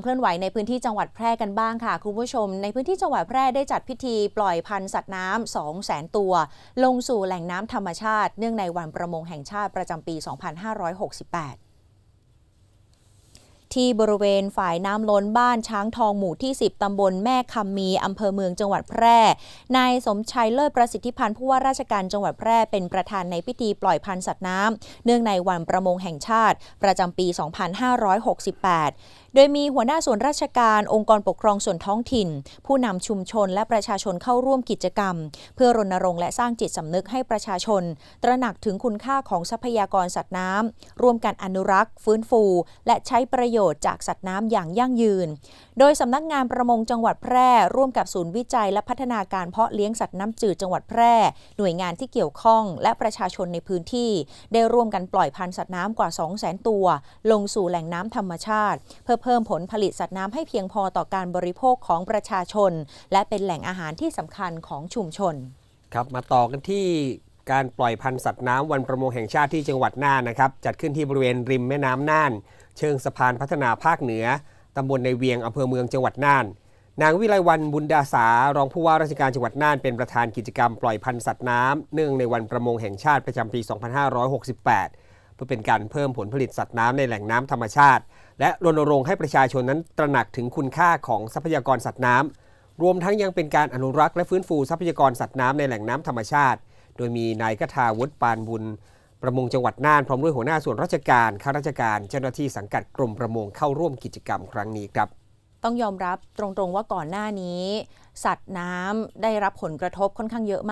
เคลื่อนไหวในพื้นที่จังหวัดแพร่กันบ้างค่ะ คุณผู้ชม ในพื้นที่จังหวัดแพร่ได้จัดพิธีปล่อยพันธุ์สัตว์น้ำ2แสนตัว ลงสู่แหล่งน้ำธรรมชาติ เนื่องในวันประมงแห่งชาติประจำปี 2568ที่บริเวณฝ่ายน้ำล้นบ้านช้างทองหมู่ที่ 10 ตำบลแม่คำมี อำเภอเมืองจังหวัดแพร่ นายสมชัยเลิศประสิทธิพันธ์ผู้ว่าราชการจังหวัดแพร่เป็นประธานในพิธีปล่อยพันธุ์สัตว์น้ำเนื่องในวันประมงแห่งชาติ ประจำปี 2568 โดยมีหัวหน้าส่วนราชการองค์กรปกครองส่วนท้องถิ่น ผู้นำชุมชนและประชาชนเข้าร่วมกิจกรรม เพื่อรณรงค์และสร้างจิตสำนึกให้ประชาชน ตระหนักถึงคุณค่าของทรัพยากรสัตว์น้ำร่วมกันอนุรักษ์ ฟื้นฟู และใช้ประโยชน์จากสัตว์น้ำอย่างยั่งยืน โดยสำนักงานประมงจังหวัดแพร่ ร่วมกับศูนย์วิจัยและพัฒนาการเพาะเลี้ยงสัตว์น้ำจืดจังหวัดแพร่ หน่วยงานที่เกี่ยวข้องและประชาชนในพื้นที่ ได้ร่วมกันปล่อยพันธุ์สัตว์น้ำกว่า 200,000 ตัว ลงสู่แหล่งน้ำธรรมชาติ เพื่อเพิ่มผลผลิตสัตว์น้ำให้เพียงพอต่อการบริโภคของประชาชน และเป็นแหล่งอาหารที่สำคัญของชุมชน ครับมาต่อกันที่การปล่อยพันธุ์สัตว์น้ำวันประมงแห่งชาติที่จังหวัดน่านนะครับ จัดขึ้นที่บริเวณริมแม่น้ำน่าน เชิงสะพานพัฒนาภาคเหนือ ตำบลในเวียงอำเภอเมืองจังหวัดน่าน นางวิไลวันบุญดาสารองผู้ว่าราชการจังหวัดน่านเป็นประธานกิจกรรมปล่อยพันธุ์สัตว์น้ำเนื่องในวันประมงแห่งชาติประจำปี 2568 เพื่อเป็นการเพิ่มผลผลิตสัตว์น้ำในแหล่งน้ำธรรมชาติ และรณรงค์ให้ประชาชนนั้นตระหนักถึงคุณค่าของทรัพยากรสัตว์น้ำรวมทั้งยังเป็นการอนุรักษ์และฟื้นฟูทรัพยากรสัตว์น้ำในแหล่งน้ำธรรมชาติ โดยมีนายกทาวุฒิปานบุญ ประมงจังหวัดน่านพร้อมด้วยหัวหน้าส่วนราชการข้าราชการ เจ้าหน้าที่สังกัดกรมประมงเข้าร่วมกิจกรรมครั้งนี้ครับต้องยอมรับตรงๆว่าก่อนหน้านี้ สัตว์น้ำได้รับผลกระทบค่อนข้างเยอะมาก